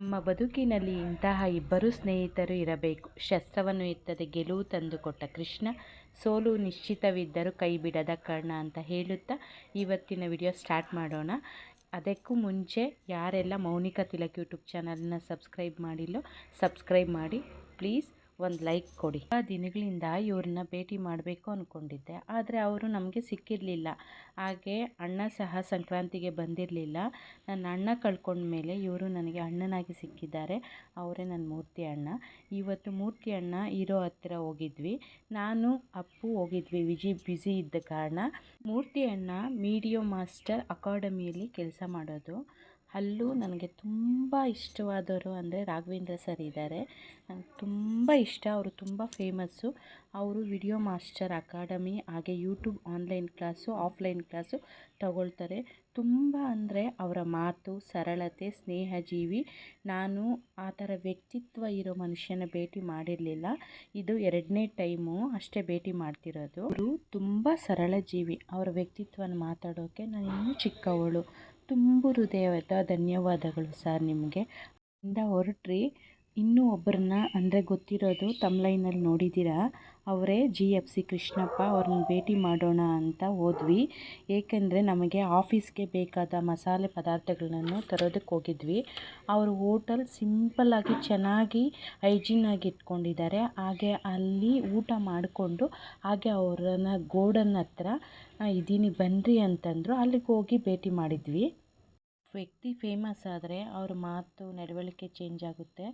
ನಮ್ಮ ಬದುಕಿನಲ್ಲಿ ಇಂತಹ ಇಬ್ಬರು ಸ್ನೇಹಿತರು ಇರಬೇಕು. ಶಸ್ತ್ರವನ್ನು ಎತ್ತದೆ ಗೆಲುವು ತಂದುಕೊಟ್ಟ ಕೃಷ್ಣ ಸೋಲು ನಿಶ್ಚಿತವಿದ್ದರೂ ಕೈ ಬಿಡದ ಕರ್ಣ ಅಂತ ಹೇಳುತ್ತಾ ಇವತ್ತಿನ ವಿಡಿಯೋ ಸ್ಟಾರ್ಟ್ ಮಾಡೋಣ. ಅದಕ್ಕೂ ಮುಂಚೆ ಯಾರೆಲ್ಲ ಮೌನಿಕ ತಿಲಕ್ ಯೂಟ್ಯೂಬ್ ಚಾನಲನ್ನ ಸಬ್ಸ್ಕ್ರೈಬ್ ಮಾಡಿಲ್ಲೋ ಸಬ್ಸ್ಕ್ರೈಬ್ ಮಾಡಿ. ಪ್ಲೀಸ್ ಒಂದು ಲೈಕ್ ಕೊಡಿ. ಆ ದಿನಗಳಿಂದ ಇವ್ರನ್ನ ಭೇಟಿ ಮಾಡಬೇಕು ಅಂದ್ಕೊಂಡಿದ್ದೆ ಆದರೆ ಅವರು ನಮಗೆ ಸಿಕ್ಕಿರಲಿಲ್ಲ. ಹಾಗೆ ಅಣ್ಣ ಸಹ ಸಂಕ್ರಾಂತಿಗೆ ಬಂದಿರಲಿಲ್ಲ. ನನ್ನ ಅಣ್ಣ ಕಳ್ಕೊಂಡ್ಮೇಲೆ ಇವರು ನನಗೆ ಅಣ್ಣನಾಗಿ ಸಿಕ್ಕಿದ್ದಾರೆ. ಅವರೇ ನನ್ನ ಮೂರ್ತಿ ಅಣ್ಣ. ಇವತ್ತು ಮೂರ್ತಿ ಅಣ್ಣ ಇರೋ ಹತ್ತಿರ ಹೋಗಿದ್ವಿ. ನಾನು, ಅಪ್ಪು ಹೋಗಿದ್ವಿ, ವಿಜಿ ಬ್ಯುಸಿ ಇದ್ದ ಕಾರಣ. ಮೂರ್ತಿ ಅಣ್ಣ ಮೀಡಿಯೋ ಮಾಸ್ಟರ್ ಅಕಾಡೆಮಿಯಲ್ಲಿ ಕೆಲಸ ಮಾಡೋದು. ಅಲ್ಲೂ ನನಗೆ ತುಂಬ ಇಷ್ಟವಾದವರು ಅಂದರೆ ರಾಘವೇಂದ್ರ ಸರ್ ಇದ್ದಾರೆ. ನಂಗೆ ತುಂಬ ಇಷ್ಟ, ಅವರು ತುಂಬ ಫೇಮಸ್ಸು. ಅವರು ವಿಡಿಯೋ ಮಾಸ್ಟರ್ ಅಕಾಡೆಮಿ, ಹಾಗೆ YouTube online class, offline class ತಗೊಳ್ತಾರೆ. ತುಂಬ ಅಂದರೆ ಅವರ ಮಾತು, ಸರಳತೆ ಸ್ನೇಹ ಜೀವಿ ನಾನು ಆ ಥರ ವ್ಯಕ್ತಿತ್ವ ಇರೋ ಮನುಷ್ಯನ ಭೇಟಿ ಮಾಡಿರಲಿಲ್ಲ. ಇದು ಎರಡನೇ ಟೈಮು ಅಷ್ಟೇ ಭೇಟಿ ಮಾಡ್ತಿರೋದು. ಅವರು ತುಂಬ ಸರಳ ಜೀವಿ. ಅವರ ವ್ಯಕ್ತಿತ್ವನ ಮಾತಾಡೋಕ್ಕೆ ನಾನು ಇನ್ನೂ ಚಿಕ್ಕವಳು. ತುಂಬ ಹೃದಯದ ಧನ್ಯವಾದಗಳು ಸರ್ ನಿಮಗೆ. ಇಂದ ಹೊರಟ್ರಿ. ಇನ್ನೂ ಒಬ್ಬರನ್ನ ಅಂದರೆ ಗೊತ್ತಿರೋದು ತಮ್ಲೈನಲ್ಲಿ ನೋಡಿದ್ದೀರಾ? ಅವರೇ ಜಿ ಎಫ್ ಸಿ ಕೃಷ್ಣಪ್ಪ ಅವ್ರನ್ನ ಭೇಟಿ ಮಾಡೋಣ ಅಂತ ಹೋದ್ವಿ. ಏಕೆಂದರೆ ನಮಗೆ ಆಫೀಸ್ಗೆ ಬೇಕಾದ ಮಸಾಲೆ ಪದಾರ್ಥಗಳನ್ನು ತರೋದಕ್ಕೆ ಹೋಗಿದ್ವಿ. ಅವರು ಹೋಟೆಲ್ ಸಿಂಪಲ್ಲಾಗಿ ಚೆನ್ನಾಗಿ ಹೈಜೀನಾಗಿ ಇಟ್ಕೊಂಡಿದ್ದಾರೆ. ಹಾಗೆ ಅಲ್ಲಿ ಊಟ ಮಾಡಿಕೊಂಡು ಹಾಗೆ ಅವರನ್ನ ಗೋಡನ್ ಹತ್ರ ಇದ್ದೀನಿ ಬನ್ನಿರಿ ಅಂತಂದರು. ಅಲ್ಲಿಗೆ ಹೋಗಿ ಭೇಟಿ ಮಾಡಿದ್ವಿ. ವ್ಯಕ್ತಿ ಫೇಮಸ್ ಆದರೆ ಅವ್ರ ಮಾತು ನಡವಳಿಕೆ ಚೇಂಜ್ ಆಗುತ್ತೆ.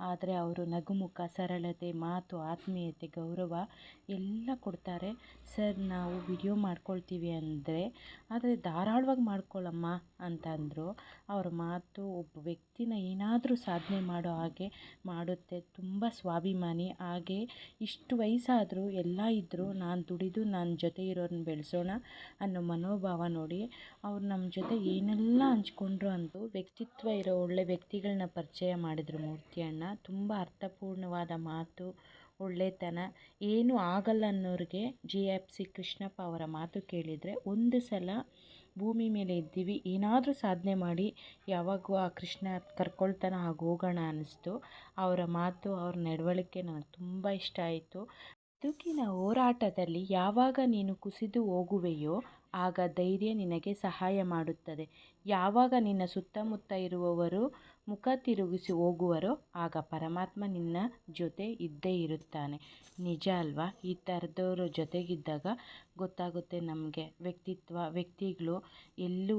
ಆದರೆ ಅವರು ನಗುಮುಖ, ಸರಳತೆ, ಮಾತು, ಆತ್ಮೀಯತೆ, ಗೌರವ ಎಲ್ಲ ಕೊಡ್ತಾರೆ. ಸರ್, ನಾವು ವಿಡಿಯೋ ಮಾಡ್ಕೊಳ್ತೀವಿ ಅಂದರೆ ಆದರೆ ಧಾರಾಳವಾಗಿ ಮಾಡ್ಕೊಳ್ಳಮ್ಮ ಅಂತ ಅಂದರು. ಅವ್ರ ಮಾತು ಒಬ್ಬ ವ್ಯಕ್ತಿನ ಏನಾದರೂ ಸಾಧನೆ ಮಾಡೋ ಹಾಗೆ ಮಾಡುತ್ತೆ. ತುಂಬ ಸ್ವಾಭಿಮಾನಿ. ಹಾಗೆ ಇಷ್ಟು ವಯಸ್ಸಾದರೂ ಎಲ್ಲ ಇದ್ದರೂ ನಾನು ದುಡಿದು ನನ್ನ ಜೊತೆ ಇರೋರನ್ನ ಬೆಳೆಸೋಣ ಅನ್ನೋ ಮನೋಭಾವ ನೋಡಿ ಅವ್ರು ನಮ್ಮ ಜೊತೆ ಏನೆಲ್ಲ ಹಂಚ್ಕೊಂಡ್ರು ಅಂತೂ ವ್ಯಕ್ತಿತ್ವ ಇರೋ ಒಳ್ಳೆ ವ್ಯಕ್ತಿಗಳನ್ನ ಪರಿಚಯ ಮಾಡಿದರು ಮೂರ್ತಿ ಅಣ್ಣ ತುಂಬ ಅರ್ಥಪೂರ್ಣವಾದ ಮಾತು, ಒಳ್ಳೆತನ. ಏನೂ ಆಗಲ್ಲ ಅನ್ನೋರಿಗೆ ಜಿ ಎಫ್ ಸಿ ಕೃಷ್ಣಪ್ಪ ಅವರ ಮಾತು ಕೇಳಿದರೆ ಒಂದು ಸಲ ಭೂಮಿ ಮೇಲೆ ಇದ್ದೀವಿ, ಏನಾದರೂ ಸಾಧನೆ ಮಾಡಿ ಯಾವಾಗೂ ಆ ಕೃಷ್ಣ ಕರ್ಕೊಳ್ತಾನೆ ಹಾಗೆ ಹೋಗೋಣ ಅನ್ನಿಸ್ತು. ಅವರ ಮಾತು, ಅವ್ರ ನಡವಳಿಕೆ ನನಗೆ ತುಂಬ ಇಷ್ಟ ಆಯಿತು. ಬದುಕಿನ ಹೋರಾಟದಲ್ಲಿ ಯಾವಾಗ ನೀನು ಕುಸಿದು ಹೋಗುವೆಯೋ ಆಗ ಧೈರ್ಯ ನಿನಗೆ ಸಹಾಯ ಮಾಡುತ್ತದೆ. ಯಾವಾಗ ನಿನ್ನ ಸುತ್ತಮುತ್ತ ಇರುವವರು ಮುಖ ತಿರುಗಿಸಿ ಹೋಗುವರೋ ಆಗ ಪರಮಾತ್ಮ ನಿನ್ನ ಜೊತೆ ಇದ್ದೇ ಇರುತ್ತಾನೆ. ನಿಜ ಅಲ್ವಾ? ಈ ಥರದವ್ರ ಜೊತೆಗಿದ್ದಾಗ ಗೊತ್ತಾಗುತ್ತೆ ನಮಗೆ. ವ್ಯಕ್ತಿತ್ವ, ವ್ಯಕ್ತಿಗಳು ಎಲ್ಲೂ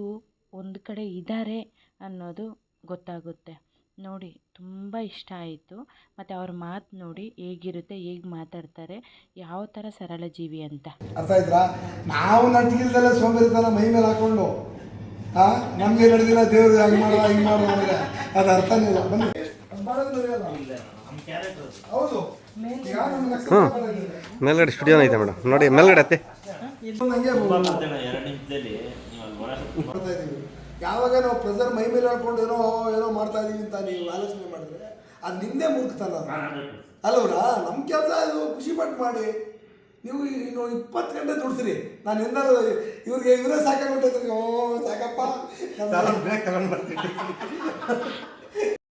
ಒಂದು ಕಡೆ ಇದ್ದಾರೆ ಅನ್ನೋದು ಗೊತ್ತಾಗುತ್ತೆ. ನೋಡಿ ತುಂಬ ಇಷ್ಟ ಆಯಿತು. ಮತ್ತು ಅವ್ರ ಮಾತು ನೋಡಿ ಹೇಗಿರುತ್ತೆ ಹೇಗೆ ಮಾತಾಡ್ತಾರೆ ಯಾವ ಥರ ಸರಳ ಜೀವಿ ಅಂತ. ಅರ್ಥ ಆಯ್ತಾ ನಾವು ನಟ್ಟಿಗಿಲ್ದೆಲ್ಲ ಸೋಂಬೇರಿತನ ಮೈ ಮೇಲೆ ಹಾಕೊಂಡು ಹಾಂ ನಮಗೆ ನಡೆದಿಲ್ಲ ದೇವ್ರು ಹಂಗೆ ಮಾಡೋ ಹಿಂಗೆ ಮಾಡೋ ಅಂದರೆ ಅದು ಅರ್ಥನೇ ಇಲ್ಲ. ಬನ್ನಿ. ಹೌದು. ಮೇಲ್ಗಡೆ ಸ್ಟುಡಿಯೋ ಐತೆ ಮೇಡಮ್ ನೋಡಿ ಮೇಲ್ಗಡೆ ಅತ್ತೆ. ಇನ್ನೊಂದು ಯಾವಾಗ ನಾವು ಪ್ರೆಸರ್ ಮೈ ಮೇಲೆ ಹೇಳ್ಕೊಂಡು ಏನೋ ಏನೋ ಮಾಡ್ತಾ ಇದೀವಿ ಅಂತ ನೀವು ಆಲೋಚನೆ ಮಾಡಿದ್ರೆ ಅದು ನಿಂದೆ ಮುಗ್ತಲ್ಲ ಅಲ್ಲವ್ರ? ನಮ್ಮ ಕೆಲಸ ಇದು ಖುಷಿ ಪಟ್ಟು ಮಾಡಿ. ನೀವು ಇನ್ನು ಇಪ್ಪತ್ತು ಗಂಟೆ ದುಡ್ಸಿರಿ. ನಾನು ಎಂದಾರು ಇವ್ರಿಗೆ ಇವರೇ ಸಾಕಾಗ್ಬಿಟ್ಟಿದ್ರಿ ಓ ಸಾಕಪ್ಪ.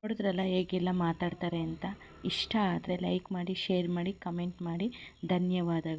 ನೋಡಿದ್ರಲ್ಲ ಹೇಗೆಲ್ಲ ಮಾತಾಡ್ತಾರೆ ಅಂತ? ಇಷ್ಟ ಆದರೆ ಲೈಕ್ ಮಾಡಿ ಶೇರ್ ಮಾಡಿ ಕಮೆಂಟ್ ಮಾಡಿ. ಧನ್ಯವಾದಗಳು.